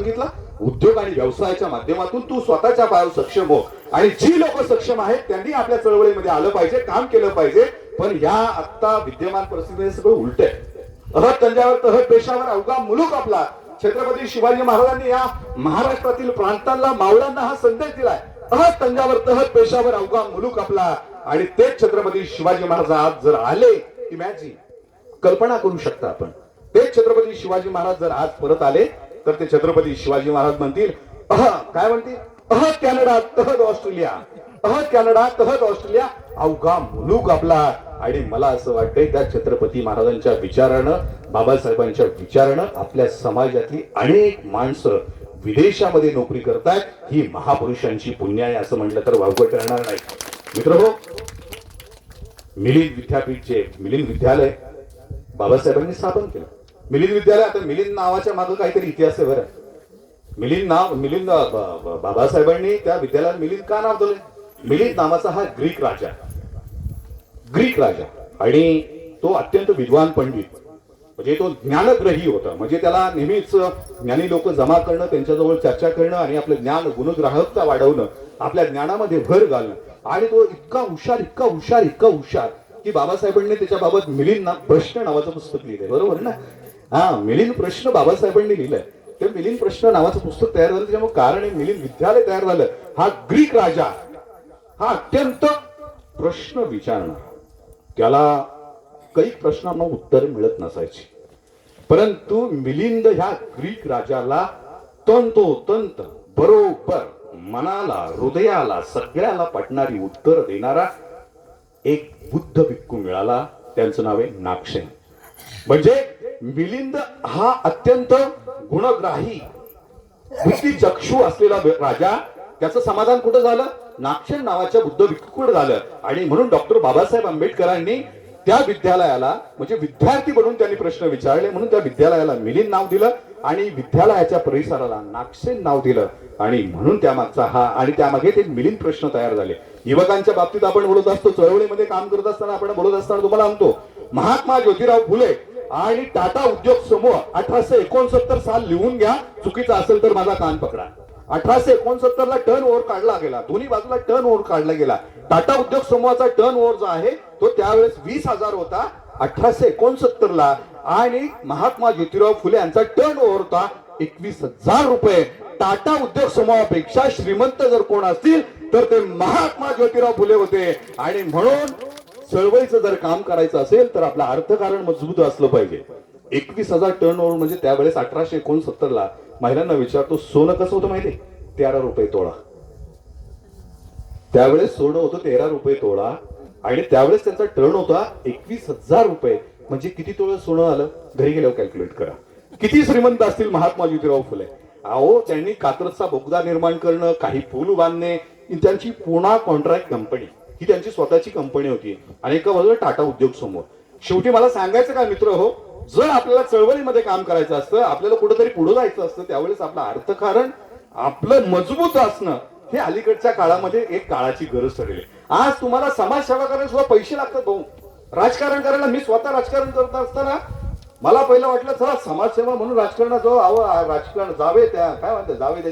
सांगितला? उद्योग आणि व्यवसायाच्या माध्यमातून तू स्वतःच्या पायावर सक्षम हो. आणि जी लोक सक्षम आहेत त्यांनी आपल्या चळवळीमध्ये आलं पाहिजे काम केलं पाहिजे. पण या आत्ता विद्यमान परिस्थितीमध्ये सगळं उलट आहे. अहत तंजावर तहत पेशावर अवघा मुलूक आपला. छत्रपती शिवाजी महाराजांनी या महाराष्ट्रातील प्रांतांना मावळ्यांना हा संदेश दिलाय. अहत तंजावर तहत पेशावर अवघा मुलूक आपला. आणि तेच छत्रपती शिवाजी महाराज आज जर आले इमॅजिन कल्पना करू शकता आपण. तेच छत्रपती शिवाजी महाराज जर आज परत आले तर ते छत्रपती शिवाजी महाराज म्हणतील अह काय म्हणतील? अह कॅनडा तहत ऑस्ट्रेलिया. अह कॅनडा तहत ऑस्ट्रेलिया. अवघा मुलूक आपला. आणि मला असं वाटतंय त्या छत्रपती महाराजांच्या विचारानं बाबासाहेबांच्या विचारानं आपल्या समाजातली अनेक माणसं विदेशामध्ये नोकरी करतायत. ही महापुरुषांची पुण्य आहे असं म्हटलं तर वावगं ठरणार नाही. मित्र हो मिलिंद विद्यापीठ जे मिलिंद विद्यालय बाबासाहेबांनी स्थापन केलं. मिलिंद विद्यालय आता मिलिंद नावाच्या मागे काहीतरी इतिहास आहे बरं. मिलिंद नाव मिलिंद बाबासाहेबांनी त्या विद्यालयात मिलिंद का नाव दिलं? मिलिंद नावाचा हा ग्रीक राजा. ग्रीक राजा. आणि तो अत्यंत विद्वान पंडित. म्हणजे तो ज्ञानग्रही होता. म्हणजे त्याला नेहमीच ज्ञानी लोक जमा करणं त्यांच्याजवळ चर्चा करणं आणि आपलं ज्ञान गुणग्राहकता वाढवणं आपल्या ज्ञानामध्ये भर घालणं. आणि तो इतका हुशार इतका हुशार इतका हुशार की बाबासाहेबांनी त्याच्याबाबत मिलिंद ना प्रश्न नावाचं पुस्तक लिहिलंय. बरोबर ना? हा मिलिंद प्रश्न बाबासाहेबांनी लिहिलंय. ते मिलिंद प्रश्न नावाचं पुस्तक तयार झालं त्याच्यामुळे कारण आहे मिलिंद विद्यालय तयार झालं. हा ग्रीक राजा. हा अत्यंत प्रश्न विचारणार त्याला काही प्रश्नांना उत्तर मिळत नसायची. परंतु मिलिंद ह्या ग्रीक राजाला तंतोतंत बरोबर मनाला हृदयाला सगळ्याला पटणारी उत्तर देणारा एक बुद्ध भिक्खू मिळाला. त्यांचं नाव आहे नाक्षेन म्हणजे मिलिंद हा अत्यंत गुणग्राही बुद्धी चक्षू असलेला राजा. त्याचं समाधान कुठं झालं? नाक्षण नावाच्या बुद्ध विकुट झालं. आणि म्हणून डॉक्टर बाबासाहेब आंबेडकरांनी त्या विद्यालयाला म्हणजे विद्यार्थी बनून त्यांनी प्रश्न विचारले म्हणून त्या विद्यालयाला मिलिंद नाव दिलं आणि विद्यालयाच्या परिसराला नाक्षेन नाव दिलं. आणि म्हणून त्यामागचा हा आणि त्यामागे ते मिलिंद प्रश्न तयार झाले. युवकांच्या बाबतीत आपण बोलत असतो चळवळीमध्ये काम करत असताना आपण बोलत असताना तुम्हाला सांगतो महात्मा ज्योतिराव फुले आणि टाटा उद्योग समूह अठराशे एकोणसत्तर साल लिहून घ्या. चुकीचा असेल तर माझा कान पकडा. अठराशे एकोणसत्तर ला टर्न ओव्हर काढला गेला. दोन्ही बाजूला टर्न ओव्हर काढला गेला. टाटा उद्योग समूहाचा टर्न ओव्हर जो आहे तो त्यावेळेस वीस हजार होता. अठराशे एकोणसत्तर ला. आणि महात्मा ज्योतिराव फुले यांचा टर्न ओव्हर होता. एकवीस हजार रुपये. टाटा उद्योग समूहापेक्षा श्रीमंत जर कोण असतील तर ते महात्मा ज्योतिराव फुले होते. आणि म्हणून चळवळीचं जर काम करायचं असेल तर आपलं अर्थकारण मजबूत असलं पाहिजे. एकवीस हजार टर्न ओव्हर म्हणजे त्यावेळेस अठराशे एकोणसत्तर ला महिलांना विचारतो सोनं कसं होतं माहिती तेरा रुपये तोळा. त्यावेळेस सोनं होतं तेरा रुपये तोळा. आणि त्यावेळेस त्यांचा टर्न होता एकवीस हजार रुपये. म्हणजे किती तोळं सोनं आलं? घरी गेल्यावर कॅल्क्युलेट करा. किती श्रीमंत असतील महात्मा ज्योतिराव फुले? अहो त्यांनी कात्रजचा बोगदा निर्माण करणं काही पूल बांधणे त्यांची पुणा कॉन्ट्रॅक्ट कंपनी ही त्यांची स्वतःची कंपनी होती. आणि एका बाजूला टाटा उद्योग समूह शेवटी मला सांगायचं काय मित्र हो जर आपल्याला चळवळीमध्ये काम करायचं असतं आपल्याला कुठेतरी पुढे जायचं असतं त्यावेळेस आपलं अर्थकारण आपलं मजबूत असणं हे अलीकडच्या काळामध्ये एक काळाची गरज ठरली आज तुम्हाला समाजसेवा करायला सुद्धा पैसे लागतात भाऊ. राजकारण करायला मी स्वतः राजकारण करत असताना मला पहिलं वाटलं चला समाजसेवा म्हणून राजकारणात जाऊ अहो राजकारण जावे त्या काय म्हणतात जावे